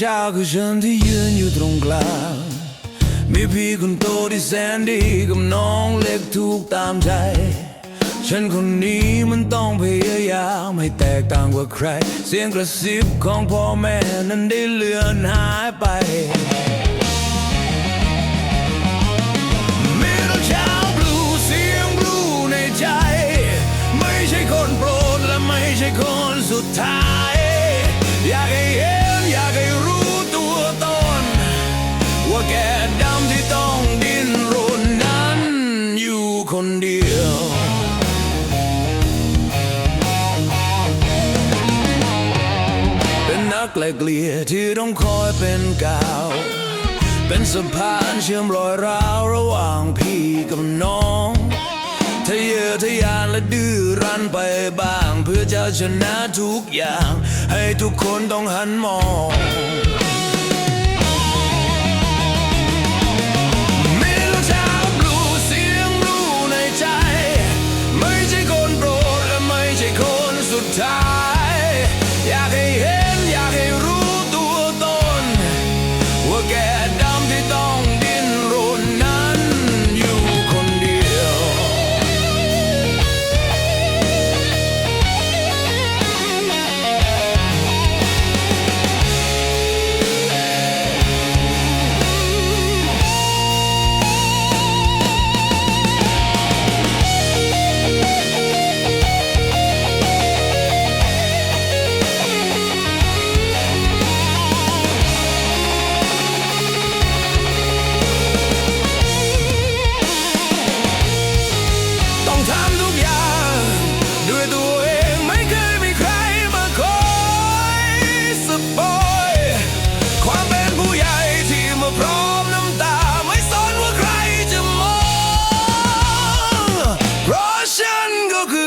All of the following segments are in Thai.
ชาคือฉันที่ยืนอยู่ตรงกลาง มีพี่คนโตที่แสนดีกับน้องเล็กถูกตามใจ ฉันคนนี้มันต้องพยายามให้แตกต่างกว่าใคร เสียงกระซิบของพ่อแม่นั้นได้เลือนหายไปมีรถเช้าบลูเสียงบลูในใจไม่ใช่คนโปรดและไม่ใช่คนสุดท้าย กไกลเกลี่ยที่ต้องคอยเป็นกาว เป็นสะพานเชื่อมรอยร้าวระหว่างพี่กับน้องทะเยอทะยานและดื้อรั้นไปบ้าง เพื่อจะชนะทุกอย่าง ให้ทุกคนต้องหันมองมีรองเท้าบลูเสียงบลูในใจไม่ใช่คนโปรดและไม่ใช่คนสุดท้าย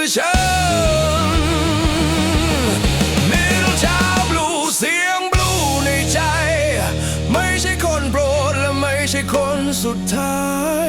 ก็คือฉันมีรองเท้าบลูเสียงบลูในใจ ไม่ใช่คนโปรดและไม่ใช่คนสุดท้าย